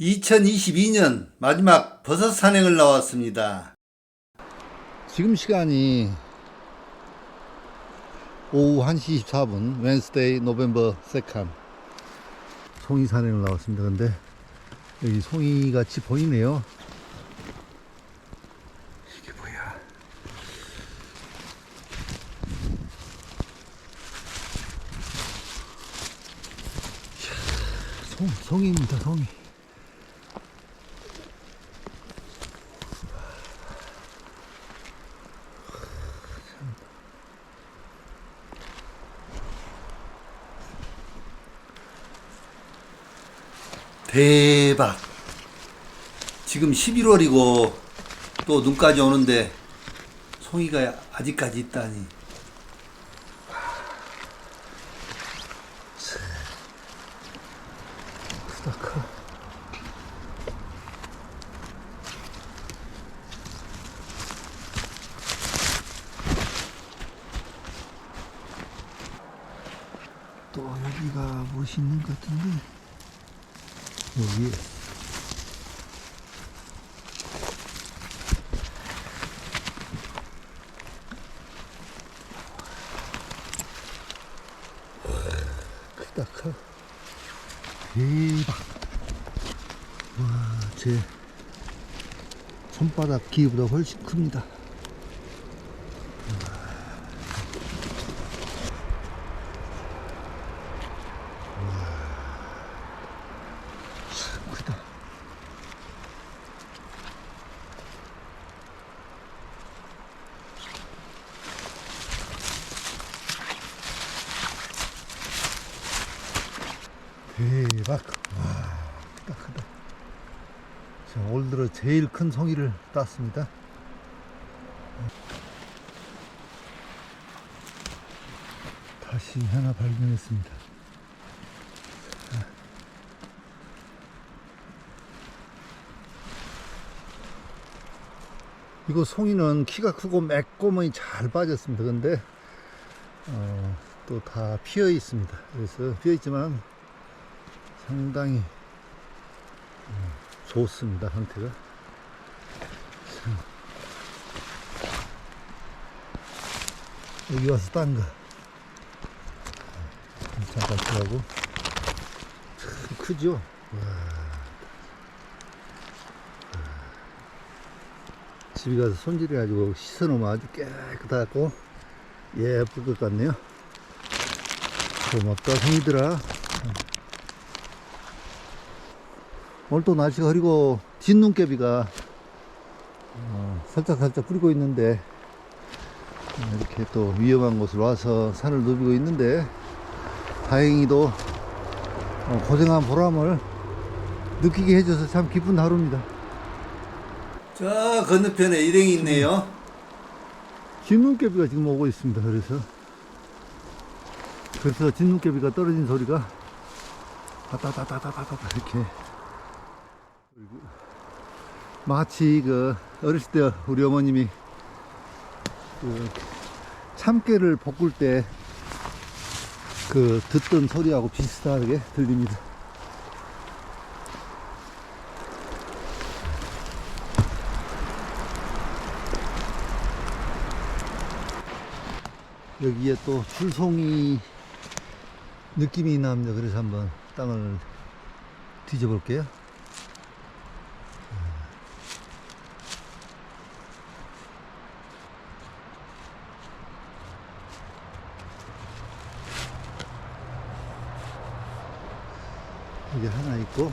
2022년 마지막 버섯 산행을 나왔습니다. 지금 시간이 오후 1시 24분 웬스데이 노벤버 세컨 송이 산행을 나왔습니다. 근데 여기 송이 같이 보이네요. 이게 뭐야? 송, 송이입니다, 송이. 대박. 지금 11월이고 또 눈까지 오는데 송이가 아직까지 있다니. 크다 커. 또 여기가 무엇이 있는 것 같은데 여기 크다 커 대박 와, 제 손바닥 길이보다 훨씬 큽니다. 와, 참 크다. 대박. 와, 크다, 크다. 자, 올 들어 제일 큰 송이를 땄습니다. 다시 하나 발견했습니다. 자. 이거 송이는 키가 크고 매꼬문이 잘 빠졌습니다. 근데 어, 또 다 피어 있습니다. 그래서 피어 있지만 상당히 좋습니다 상태가. 참. 여기 와서 딴거. 잠깐 참 크죠? 와. 집에 가서 손질해 가지고 씻어 놓으면 아주 깨끗하고 예쁠 것 같네요. 고맙다 송이들아 오늘 또 날씨가 흐리고 진눈깨비가 어, 살짝 살짝 뿌리고 있는데 어, 이렇게 또 위험한 곳을 와서 산을 누비고 있는데 다행히도 어, 고생한 보람을 느끼게 해줘서 참 기쁜 하루입니다. 저 건너편에 일행이 있네요. 진눈깨비가 지금 오고 있습니다. 그래서 그래서 진눈깨비가 떨어진 소리가 따다다다다다다 이렇게 마치 그 어렸을 때 우리 어머님이 그 참깨를 볶을 때 그 듣던 소리하고 비슷하게 들립니다. 여기에 또 줄송이 느낌이 납니다. 그래서 한번 땅을 뒤져볼게요. 여기 하나 있고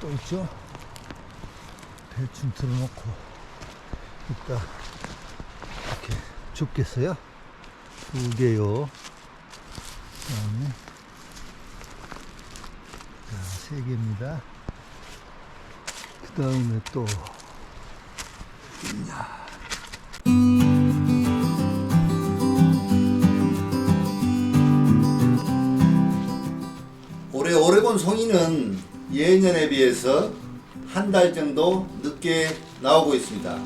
또 있죠? 대충 틀어놓고 이따 이렇게 줍겠어요? 두 개요. 그 다음에 자, 세 개입니다. 그 다음에 또 올해 오레곤 송이는 예년에 비해서 한 달 정도 늦게 나오고 있습니다.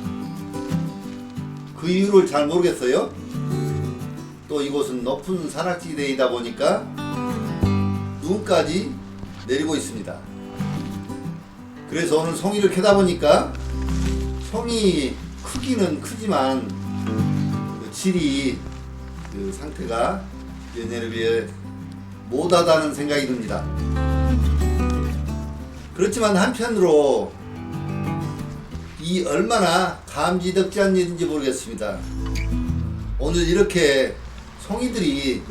그 이유를 잘 모르겠어요. 또 이곳은 높은 산악지대이다 보니까 눈까지 내리고 있습니다. 그래서 오늘 송이를 캐다 보니까 송이 크기는 크지만 그 질이 그 상태가 예년에 비해 못하다는 생각이 듭니다. 그렇지만 한편으로 이 얼마나 감지덕지한 일인지 모르겠습니다. 오늘 이렇게 송이들이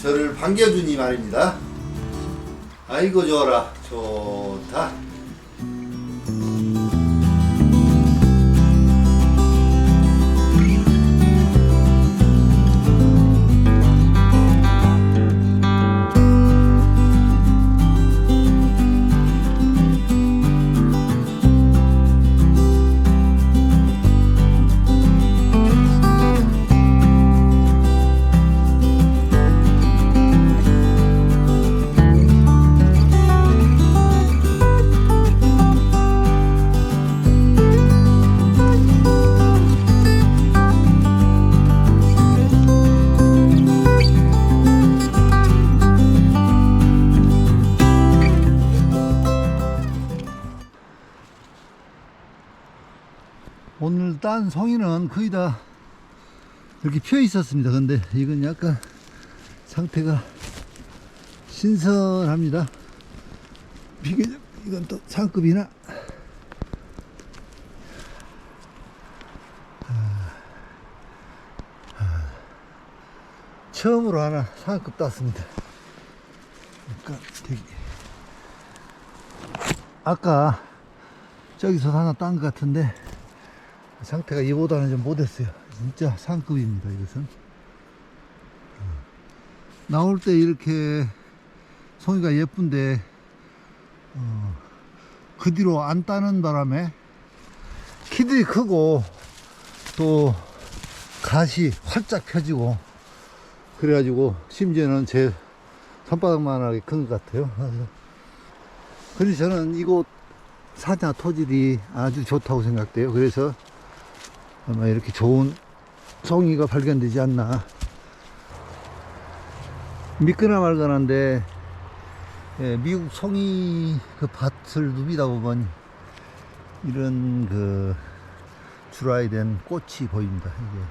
저를 반겨주니 말입니다. 아이고 좋아라 좋다. 송이는 거의 다 이렇게 피어 있었습니다. 근데 이건 약간 상태가 신선합니다. 비교적 이건 또 상급이나 아, 아, 처음으로 하나 상급 땄습니다. 그러니까 되게 아까 저기서 하나 딴 것 같은데 상태가 이보다는 좀 못했어요. 진짜 상급입니다, 이것은. 어. 나올 때 이렇게 송이가 예쁜데, 어, 그 뒤로 안 따는 바람에 키들이 크고 또 갓이 활짝 펴지고 그래가지고 심지어는 제 손바닥만하게 큰 것 같아요. 그래서 저는 이곳 사자 토질이 아주 좋다고 생각돼요. 그래서 아마 이렇게 좋은 송이가 발견되지 않나. 미끄나 말거나인데, 예, 미국 송이 그 밭을 누비다 보면 이런 그 주라이 된 꽃이 보입니다. 이게.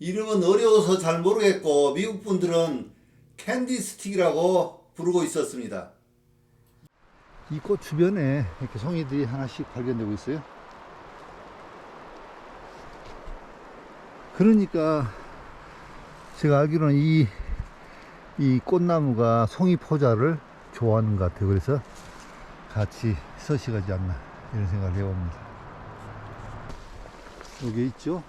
이름은 어려워서 잘 모르겠고 미국 분들은 캔디 스틱이라고 부르고 있었습니다. 이 꽃 주변에 이렇게 송이들이 하나씩 발견되고 있어요. 그러니까 제가 알기로는 이, 이 꽃나무가 송이 포자를 좋아하는 것 같아요. 그래서 같이 서식하지 않나 이런 생각을 해봅니다. 여기 있죠?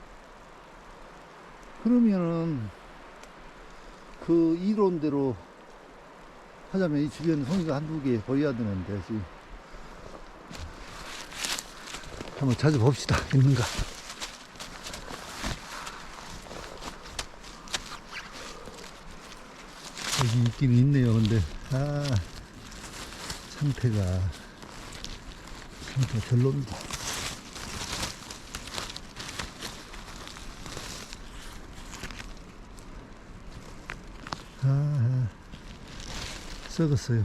그러면은 그 이론대로 하자면 이 주변에 송이가 한두 개 보여야 되는데 지금 한번 찾아봅시다 있는가 여기 있긴 있네요 근데 아 상태가 상태가 별로입니다 아 썩었어요.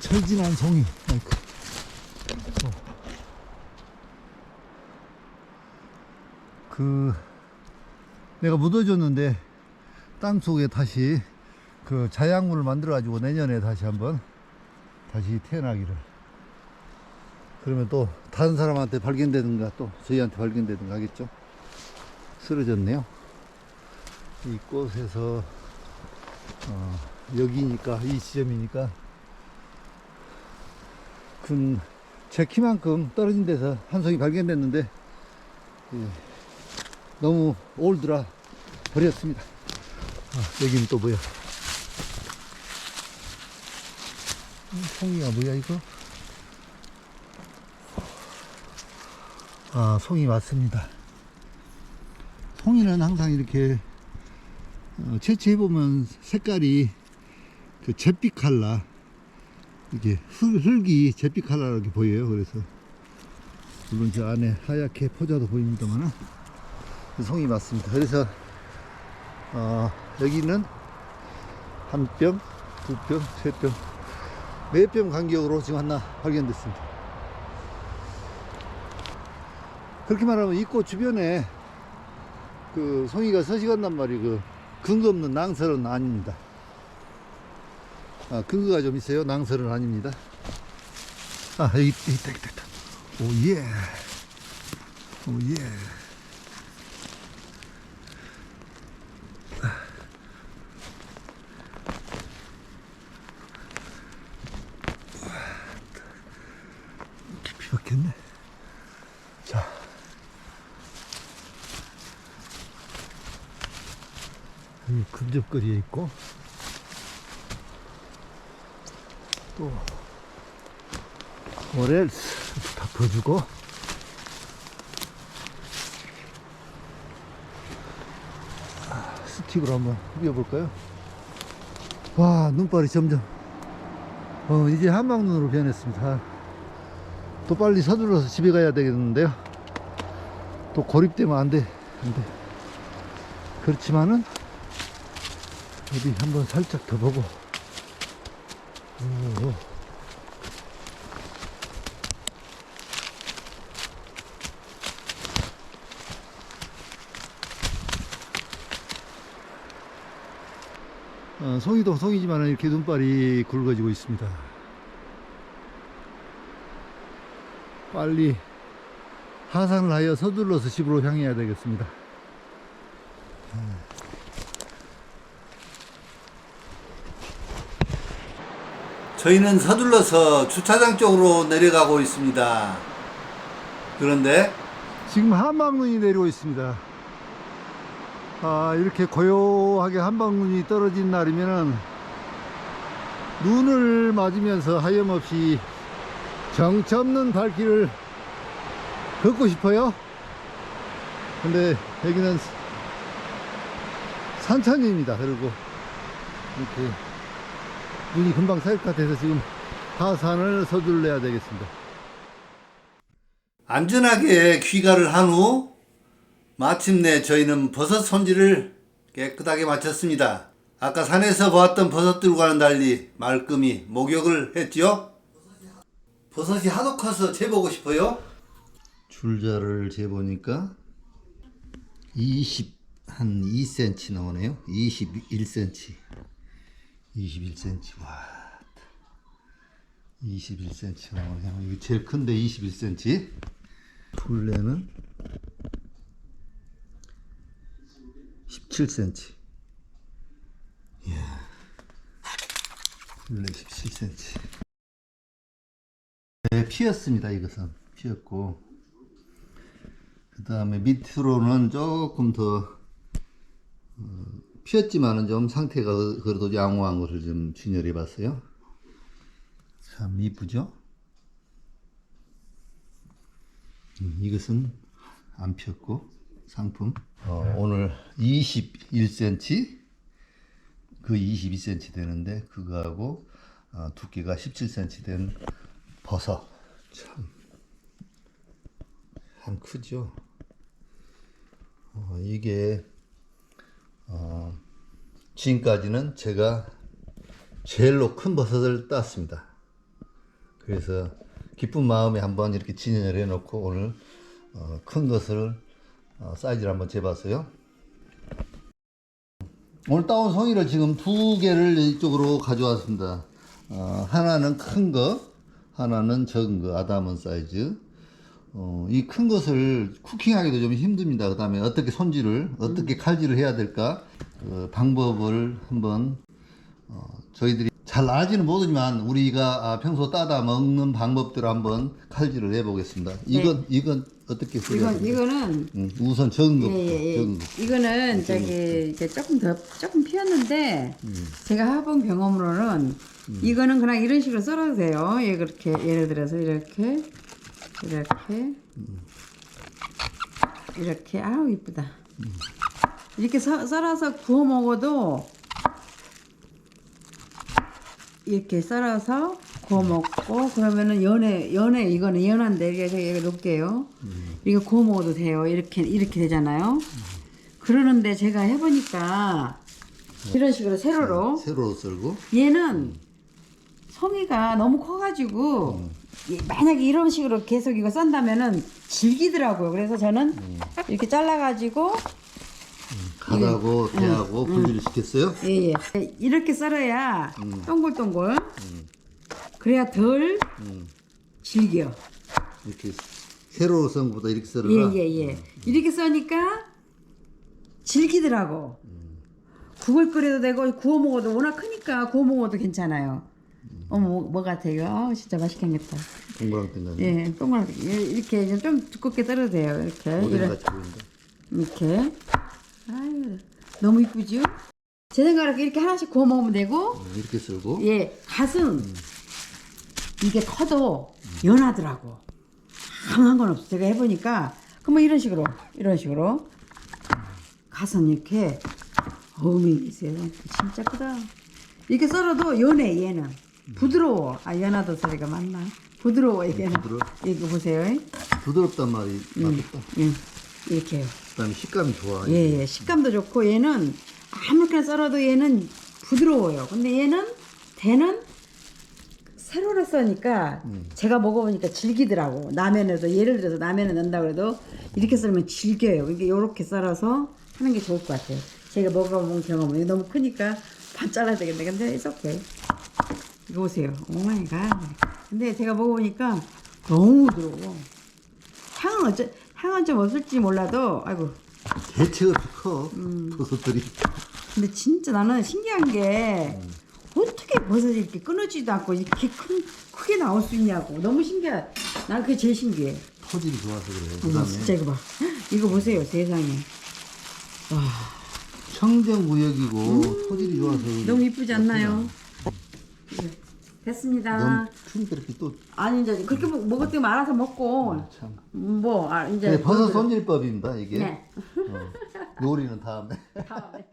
철진한 송이. 아이고. 그 내가 묻어줬는데 땅 속에 다시 그 자양물을 만들어 가지고 내년에 다시 한번 다시 태어나기를 그러면 또 다른 사람한테 발견되든가 또 저희한테 발견되든가 하겠죠. 쓰러졌네요. 이 꽃에서 어, 여기니까 이 지점이니까 근 제 키만큼 떨어진 데서 한 송이 발견됐는데 예, 너무 올드라 버렸습니다. 아, 여기는 또 뭐야? 이 송이가 뭐야 이거? 아, 송이 맞습니다. 송이는 항상 이렇게 어, 채취해 보면 색깔이 그 잿빛 칼라 이게 흙, 흙이 잿빛 컬러하게 보여요. 그래서 물론 저 안에 하얗게 포자도 보입니다만 그 송이 맞습니다. 그래서 어, 여기는 한 뼘, 두 뼘, 세 뼘, 네뼘 간격으로 지금 하나 발견됐습니다. 그렇게 말하면 이 꽃 주변에 그 송이가 서식한단 말이 그 근거 없는 낭설은 아닙니다. 아, 근거가 좀 있어요. 낭설은 아닙니다. 아, 여기 있다, 있다, 있다. 오, 예. 오, 예. 깊이 박혔네. 자. 여기 근접거리에 있고, 또, 오렐스 덮어주고, 아, 스틱으로 한번 휘어볼까요? 와, 눈발이 점점, 어, 이제 한방눈으로 변했습니다. 아, 또 빨리 서둘러서 집에 가야 되겠는데요. 또 고립되면 안 돼. 안 돼. 그렇지만은, 어디 한번 살짝 더 보고. 오, 어, 송이도 송이지만 이렇게 눈발이 굵어지고 있습니다. 빨리 하산을 하여 서둘러서 집으로 향해야 되겠습니다. 저희는 서둘러서 주차장 쪽으로 내려가고 있습니다. 그런데 지금 한방눈이 내리고 있습니다. 아, 이렇게 고요하게 한방눈이 떨어진 날이면은 눈을 맞으면서 하염없이 정처 없는 발길을 걷고 싶어요. 근데 여기는 산천입니다. 그리고 이렇게 눈이 금방 살것 같아서 지금 하산을 서둘러야 되겠습니다. 안전하게 귀가를 한 후 마침내 저희는 버섯 손질을 깨끗하게 마쳤습니다. 아까 산에서 보았던 버섯들과는 달리 말끔히 목욕을 했지요. 버섯이 하도 커서 재보고 싶어요. 줄자를 재보니까 20, 한 2cm 나오네요. 21cm. 21cm. 와. 21cm 나오네요. 이게 제일 큰데 21cm. 둘레는 17cm. 이야. 둘레 17cm. 네, 피었습니다. 이것은 피었고. 그 다음에 밑으로는 조금 더 어, 피었지만은 좀 상태가 그래도 양호한 것을 좀 진열해 봤어요. 참 이쁘죠? 음, 이것은 안 피었고 상품. 어, 오늘 21cm 그 22cm 되는데 그거하고 어, 두께가 17cm 된 버섯. 참. 참 크죠? 어, 이게 어, 지금까지는 제가 제일로 큰 버섯을 땄습니다 그래서 기쁜 마음에 한번 이렇게 진열을 해놓고 오늘 어, 큰 것을 어, 사이즈를 한번 재봤어요. 오늘 따온 송이를 지금 두 개를 이쪽으로 가져왔습니다. 어, 하나는 큰 거, 하나는 작은 거, 아담은 사이즈. 어, 이 큰 것을 쿠킹하기도 좀 힘듭니다. 그 다음에 어떻게 손질을, 어떻게 칼질을 해야 될까, 그 방법을 한번 어, 저희들이 잘 알지는 못하지만 우리가 아, 평소 따다 먹는 방법대로 한번 칼질을 해보겠습니다. 이건 이건 어떻게 네. 이건? 이거는 음, 우선 적은 것부터 예예예. 적은 것. 이거는 저기 이제 조금 더 조금 피었는데 음. 제가 해본 경험으로는 이거는 그냥 이런 식으로 썰어도 돼요. 예 그렇게 예를 들어서 이렇게 이렇게 이렇게 아우 이쁘다. 이렇게 썰- 썰어서 구워 먹어도 이렇게 썰어서 구워 먹고 그러면은 연해 연해 이거는 연한데 그래서 여기 놓을게요. 이거 구워 먹어도 돼요. 이렇게 이렇게 되잖아요. 그러는데 제가 해보니까 이런 식으로 세로로 세로로 썰고 얘는 송이가 너무 커가지고 이- 만약에 이런 식으로 계속 이거 썬다면은 질기더라고요. 그래서 저는 이렇게 잘라가지고 가다고 대하고 분리를 시켰어요. 예 예 이렇게 썰어야 동글동글 그래야 덜 음. 질겨. 이렇게 세로로 썬 것보다 이렇게 썰어라. 예예예 이렇게 써니까 질기더라고. 국을 끓여도 되고 구워 먹어도 워낙 크니까 구워 먹어도 괜찮아요. 어머 뭐, 뭐 같아 이거 아 진짜 맛있겠다. 동그랑 땡가지. 예, 동그랗게 이렇게 이제 좀 두껍게 썰어도 돼요. 이렇게 이런. 이렇게. 아유 너무 이쁘죠? 제 생각에 이렇게 하나씩 구워 먹으면 되고 음, 이렇게 썰고 예 갓은 이게 커도 연하더라고. 아무 상관없어. 제가 해보니까 그러면 이런 식으로 이런 식으로 갓은 이렇게 어미 있어요. 진짜 크다. 이렇게 썰어도 연해 얘는 부드러워. 아 연하도 소리가 맞나? 부드러워 이게는. 부드러워? 이거 보세요. 부드럽단 말이 맞겠다. 예, 이렇게요. 그다음에 식감이 좋아. 예, 예, 식감도 좋고 얘는 아무렇게나 썰어도 얘는 부드러워요. 근데 얘는 대는 세로로 써니까 제가 먹어보니까 질기더라고. 라면에도 예를 들어서 라면에 넣는다 그래도 이렇게 썰면 질겨요. 이게 이렇게 썰어서 하는 게 좋을 것 같아요. 제가 먹어본 경험은 이게 너무 크니까 반 잘라야 되겠네. 근데 okay. 이거 보세요. 오마이갓. 근데 제가 먹어보니까 너무 부드러워. 향은 어째 향은 좀 없을지 몰라도 아이고 대체 없이 커. 음. 버섯들이. 근데 진짜 나는 신기한 게 어떻게 버섯이 이렇게 끊어지지도 않고 이렇게 큰 크게 나올 수 있냐고 너무 신기해. 난 그게 제일 신기해. 토질이 좋아서 그래. 어머, 그다음에 진짜 이거 봐. 이거 보세요 세상에. 청정 무역이고 토질이 좋아서 그래. 음. 너무 이쁘지 않나요? 네, 됐습니다. 추니까 이렇게 또 아니 이제 그렇게 먹- 먹을 때면 알아서 먹고 참. 음, 뭐 아, 이제 네, 버섯 손질법입니다 이게. 네. 어, 요리는 다음에. 다음에.